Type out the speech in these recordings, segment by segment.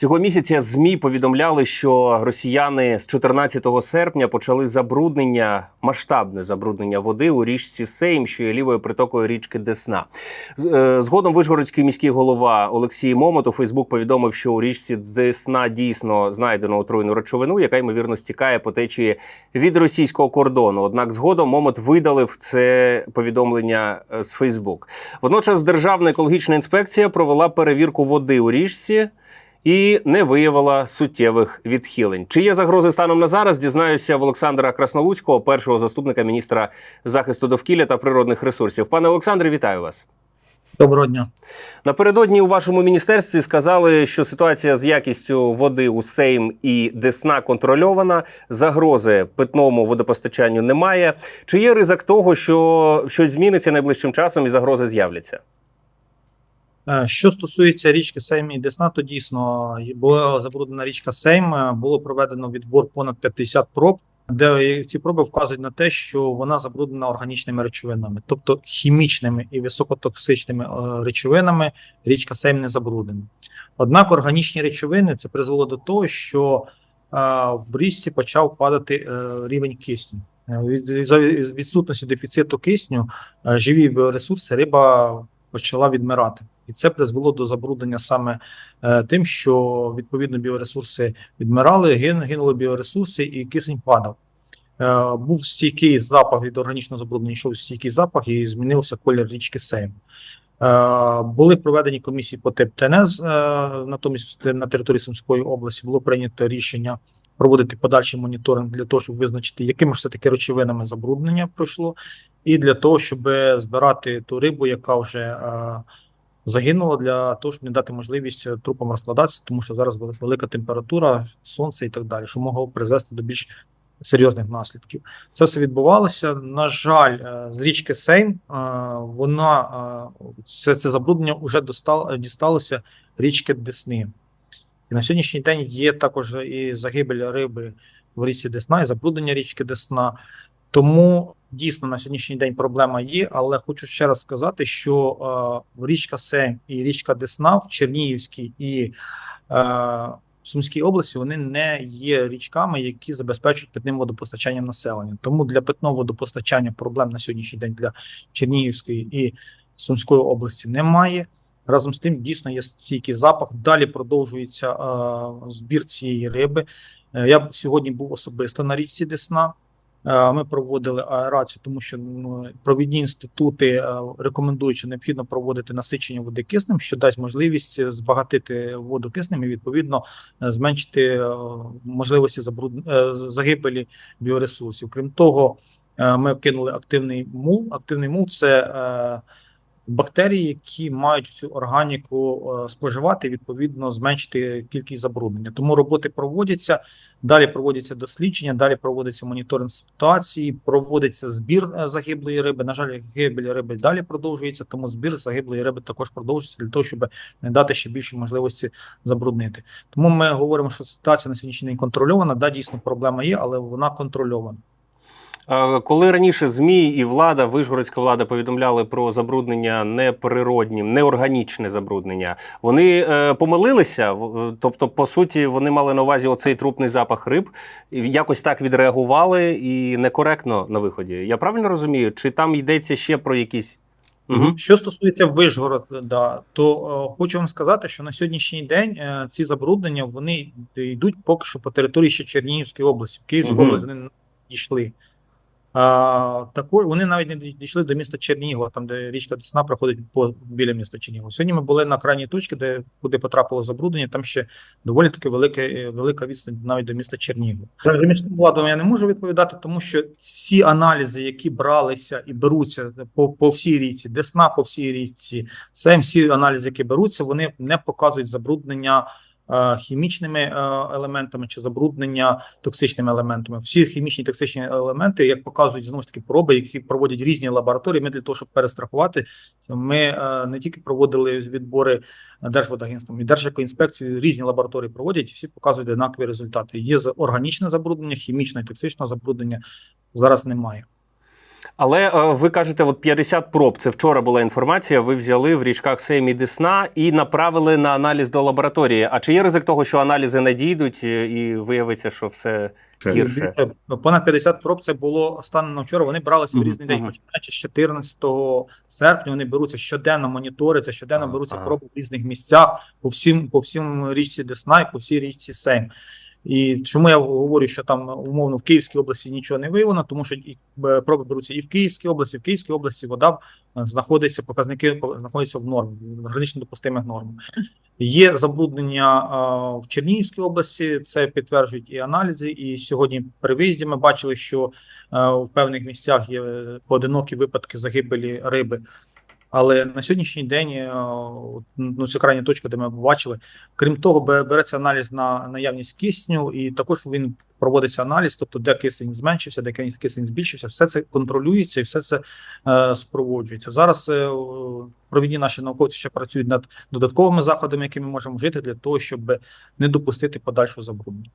Цього місяця змі повідомляли, що росіяни з 14 серпня почали забруднення, масштабне забруднення води у річці Сейм, що є лівою притокою річки Десна. Е, Згодом Вишгородський міський голова Олексій Момот у Фейсбук повідомив, що у річці Десна дійсно знайдено отруйну речовину, яка ймовірно стікає по течії від російського кордону. Однак згодом Момот видалив це повідомлення е, з Фейсбук. Водночас Державна екологічна інспекція провела перевірку води у річці і не виявила суттєвих відхилень. Чи є загрози станом на зараз? Дізнаюся в Олександра Краснолуцького, першого заступника міністра захисту довкілля та природних ресурсів. Пане Олександре, вітаю вас. Доброго дня. Напередодні у вашому міністерстві сказали, що ситуація з якістю води у Сейм і Десна контрольована. Загрози питному водопостачанню немає. Чи є ризик того, що щось зміниться найближчим часом і загрози з'являться? Е, Що стосується річки Сейм і Десна, то дійсно була забруднена річка Сейм. е, Було проведено відбор понад 50 проб, де ці проби вказують на те, що вона забруднена органічними речовинами, тобто хімічними і високотоксичними е, речовинами. Річка Сейм не забруднена. Однак органічні речовини це призвело до того, що в річці почав падати рівень кисню. За відсутності дефіциту кисню живі біоресурси риба почала відмирати. І це призвело до забруднення саме е, тим, що відповідно біоресурси відмирали, гин, гинули біоресурси, і кисень падав. Е, був стійкий запах від органічного забруднення, йшов стійкий запах, і змінився колір річки Сейм. Е, були проведені комісії по ТЕП ТНС, натомість на території Сумської області було прийнято рішення проводити подальший моніторинг для того, щоб визначити, якими ж все-таки речовинами забруднення пройшло, і для того, щоб збирати ту рибу, яка вже загинула, для того, щоб не дати можливість е, трупам розкладатися, тому що зараз вели- велика температура, сонце і так далі, що могло призвести до більш серйозних наслідків. Це все відбувалося. На жаль, е, з річки Сейм е, вона це, це забруднення вже достало, дісталося річки Десни. І на сьогоднішній день є також і загибель риби в річці Десна, і забруднення річки Десна. Тому дійсно на сьогоднішній день проблема є, але хочу ще раз сказати, що е, річка Сейм і річка Десна в Чернігівській і е, Сумській області вони не є річками, які забезпечують питним водопостачанням населення. Тому для питного водопостачання проблем на сьогоднішній день для Чернігівської і Сумської області немає. Разом з тим дійсно є стійкий запах. Далі продовжується е, збір цієї риби. Е, я сьогодні був особисто на річці Десна. Е, Ми проводили аерацію, тому що ну, провідні інститути е, рекомендують, що необхідно проводити насичення води киснем, що дасть можливість е, збагатити воду киснем і відповідно зменшити можливості загибелі біоресурсів. Крім того, ми кинули активний мул. Активний мул це бактерії, які мають цю органіку е, споживати, відповідно зменшити кількість забруднення. Тому роботи проводяться. Далі проводяться дослідження, далі проводиться моніторинг ситуації, проводиться збір е, загиблої риби. На жаль, гибель риби далі продовжується, тому збір загиблої риби також продовжується для того, щоб не дати ще більше можливості забруднити. Тому ми говоримо, що ситуація на сьогоднішній день контрольована. Да, дійсно проблема є, але вона контрольована. Коли раніше ЗМІ і влада, вишгородська влада повідомляли про забруднення неприроднім, неорганічне забруднення, вони е, помилилися. Е, Тобто, по суті, вони мали на увазі оцей трупний запах риб, якось так відреагували і некоректно на виході. Я правильно розумію? Чи там йдеться ще про якісь. Угу. Що стосується Вишгорода, то е, хочу вам сказати, що на сьогоднішній день е, ці забруднення вони йдуть поки що по території ще Чернігівської області. В Київську Мгм. область вони не дійшли. Також вони навіть не дійшли до міста Чернігова, там де річка Десна проходить по біля міста Чернігова. Сьогодні ми були на крайній точці, де куди потрапило забруднення. Там ще доволі таки велика, е, велика відстань навіть до міста Чернігова. За міську владу я не можу відповідати, тому що всі аналізи, які бралися і беруться по, по всій річці, Десна по всій річці, Сейм, всі аналізи, які беруться, вони не показують забруднення хімічними е, елементами чи забруднення токсичними елементами. Всі хімічні токсичні елементи, як показують знову ж таки проби, які проводять різні лабораторії. Ми для того, щоб перестрахувати, ми е, не тільки проводили відбори Держводагентством і Держекоінспекцією, різні лабораторії проводять всі показують однакові результати. Є органічне забруднення, хімічне і токсичне забруднення зараз немає. Але е, ви кажете, от 50 проб. Це вчора була інформація. Ви взяли в річках Сейм і Десна і направили на аналіз до лабораторії. А чи є ризик того, що аналізи надійдуть е, і виявиться, що все гірше? Дивіться, понад 50 проб це було станом на вчора. Вони бралися в різний день, починаючи з 14 серпня. Вони беруться щоденно, моніториться, щоденно беруться проби в різних місцях по всім, по всім річці Десна і по всій річці Сейм. І чому я говорю, що там умовно в Київській області нічого не виявлено, тому що і, е, проби беруться і в Київській області, в Київській області вода е, знаходиться, показники по- знаходяться в нормі, в гранично допустимих нормах. Є забруднення е, в Чернігівській області, це підтверджують і аналізи. І сьогодні при виїзді ми бачили, що е, в певних місцях є поодинокі випадки загибелі риби. Але на сьогоднішній день е, ну, це крайня точка, де ми побачили. Крім того, береться аналіз на наявність кисню, і також він проводиться аналіз, тобто де кисень зменшився, де кисень збільшився, все це контролюється і все це е, спроводжується. Зараз е, провідні наші науковці ще працюють над додатковими заходами, які ми можемо вжити для того, щоб не допустити подальшого забруднення.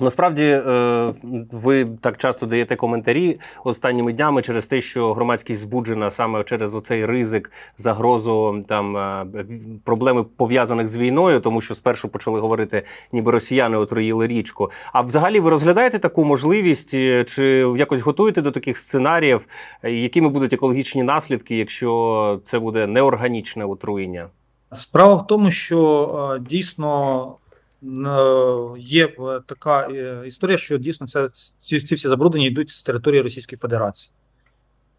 Насправді е, ви так часто даєте коментарі останніми днями через те, що громадськість збуджена саме через оцей ризик, загрозу там е, проблеми пов'язаних з війною, тому що спершу почали говорити, ніби росіяни отруїли річку. А взагалі ви розглядаєте таку можливість, е, чи якось готуєте до таких сценаріїв, якими будуть екологічні наслідки, якщо це буде неорганічне отруєння? Справа в тому, що дійсно є е, така е, історія, що дійсно це ці, ці всі забруднення йдуть з території Російської Федерації.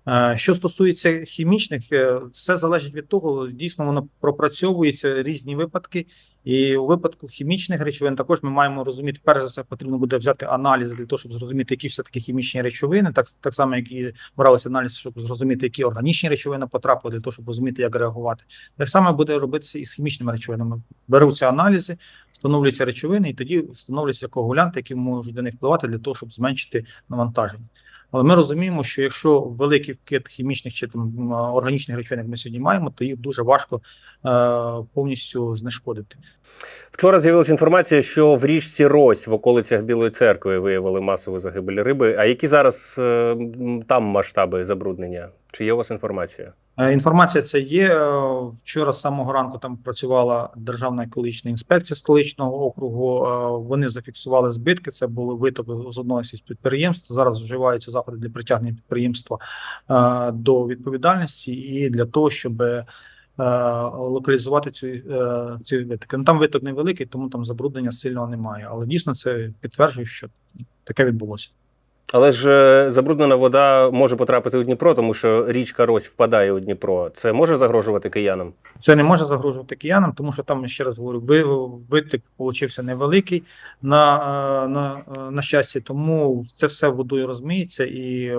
Е, Що стосується хімічних, е, все залежить від того, дійсно воно пропрацьовується різні випадки, і у випадку хімічних речовин також ми маємо розуміти, перш за все, потрібно буде взяти аналіз для того, щоб зрозуміти, які все таки хімічні речовини, так, так само, як і бралися аналіз, щоб зрозуміти, які органічні речовини потрапили, для того, щоб розуміти, як реагувати. Так само буде робитися і з хімічними речовинами. Беруться аналізи, встановлюються речовини, і тоді встановлюються коагулянти, які можуть до них впливати для того, щоб зменшити навантаження. Але ми розуміємо, що якщо великий вкид хімічних чи там органічних речовин, як ми сьогодні маємо, то їх дуже важко е, повністю знешкодити. Вчора з'явилася інформація, що в річці Рось в околицях Білої церкви виявили масову загибель риби. А які зараз е, там масштаби забруднення? Чи є у вас інформація? Е, Інформація це є. Е, Вчора з самого ранку там працювала Державна екологічна інспекція столичного округу. Е, Вони зафіксували збитки. Це були витоки з одного з підприємств. Зараз вживаються заходи для притягнення підприємства до відповідальності і для того, щоб локалізувати цю ці витоки. Ну там виток невеликий, тому там забруднення сильного немає. Але дійсно це підтверджує, що таке відбулося. Але ж е, забруднена вода може потрапити у Дніпро, тому що річка Рось впадає у Дніпро. Це може загрожувати киянам? Це не може загрожувати киянам, тому що там ще раз говорю, витик получився невеликий на, е, на, е, на щастя, тому це все водою розмиється і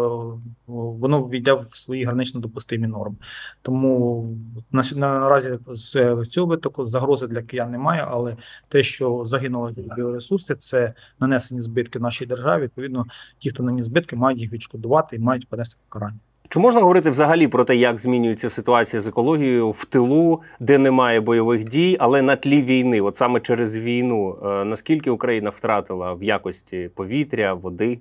воно війде в свої гранично допустимі норми. Тому на- наразі з цього витоку загрози для киян немає, але те, що загинули біоресурси, це нанесені збитки нашій державі. Відповідно, ті, хто наніс збитки, мають їх відшкодувати і мають понести покарання. Чи можна говорити взагалі про те, як змінюється ситуація з екологією в тилу, де немає бойових дій, але на тлі війни, от саме через війну, е, наскільки Україна втратила в якості повітря, води?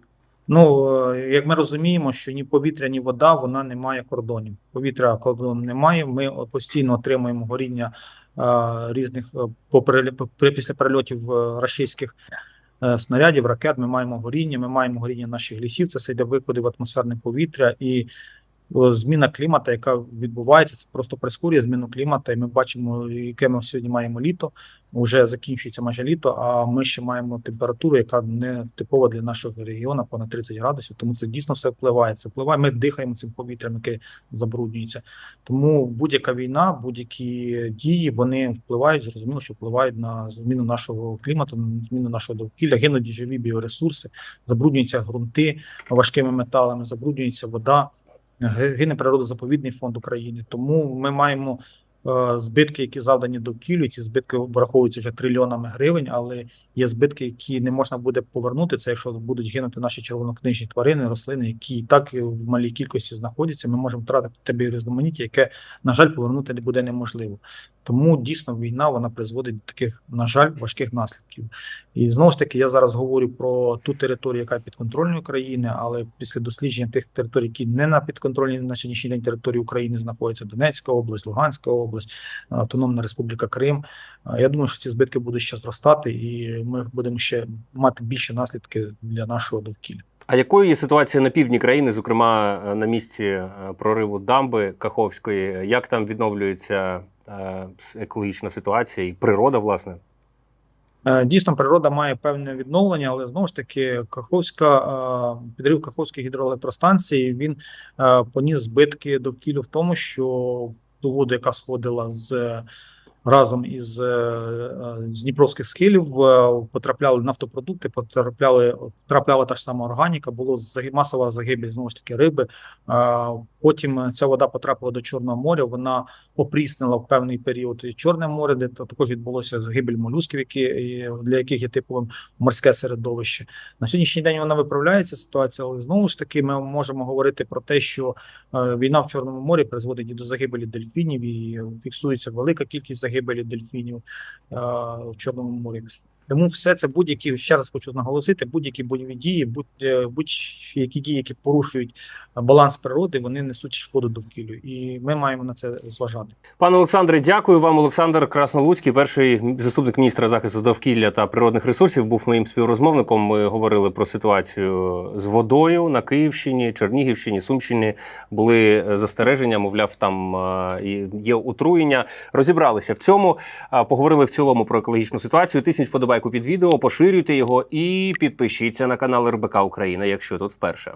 Ну, е, як ми розуміємо, що ні повітря, ні вода, вона не має кордонів. Повітря кордону немає. Ми постійно отримуємо горіння е, різних е, по при- після перельотів рашистських снарядів, ракет. Ми маємо горіння, ми маємо горіння наших лісів. Це все йде викиди в атмосферне повітря і. Зміна клімату, яка відбувається, це просто прискорює зміну клімату. І ми бачимо, яке ми сьогодні маємо літо. Вже закінчується майже літо, а ми ще маємо температуру, яка не типова для нашого регіону, понад 30 градусів. Тому це дійсно все впливає. Це впливає. Ми дихаємо цим повітрям, яке забруднюється. Тому будь-яка війна, будь-які дії вони впливають, зрозуміло, що впливають на зміну нашого клімату, на зміну нашого довкілля, гинуть живі біоресурси, забруднюються ґрунти важкими металами, забруднюється вода, гине природозаповідний фонд України. Тому ми маємо збитки, які завдані довкіллю. Ці збитки враховуються вже трильйонами гривень, але є збитки, які не можна буде повернути. Це якщо будуть гинути наші червонокнижні тварини, рослини, які і так в малій кількості знаходяться. Ми можемо втратити те біорізноманіття, яке, на жаль, повернути не буде неможливо. Тому дійсно війна вона призводить до таких, на жаль, важких наслідків. І знову ж таки, я зараз говорю про ту територію, яка підконтрольна України, але після дослідження тих територій, які не на підконтрольній на сьогоднішній день території України знаходяться Донецька область, Луганська область, Автономна Республіка Крим. Я думаю, що ці збитки будуть ще зростати, і ми будемо ще мати більше наслідки для нашого довкілля. А якою є ситуація на півдні країни, зокрема е, на місці е, прориву дамби Каховської? Як там відновлюється е, екологічна ситуація і природа, власне? Е, Дійсно, природа має певне відновлення, але знову ж таки, Каховська е, підрив Каховської гідроелектростанції він е, поніс збитки довкіллю в тому, що ту воду, яка сходила з е, разом із е, е, Дніпровських схилів, е, потрапляли нафтопродукти, потрапляли потрапляла та ж сама органіка, було масова загибель знову ж таки риби. Потім ця вода потрапила до Чорного моря. Вона опріснила в певний період Чорне море, де також відбулося загибель молюсків, які для яких є типовим морське середовище. На сьогоднішній день вона виправляється ситуація, але знову ж таки ми можемо говорити про те, що війна в Чорному морі призводить і до загибелі дельфінів, і фіксується велика кількість загибелі дельфінів е, в Чорному морі. Тому все це будь-які ще раз хочу наголосити, будь-які бойові дії, е, будь-які дії, які порушують баланс природи, вони несуть шкоду довкіллю, і ми маємо на це зважати. Пане Олександре, дякую вам. Олександр Краснолуцький, перший заступник міністра захисту довкілля та природних ресурсів, був моїм співрозмовником. Ми говорили про ситуацію з водою на Київщині, Чернігівщині, Сумщині. Були е, застереження, мовляв, там е, є отруєння. Розібралися в цьому. Поговорили в цілому про екологічну ситуацію. Тисніть вподобайку під відео, поширюйте його і підпишіться на канал РБК Україна, якщо тут вперше.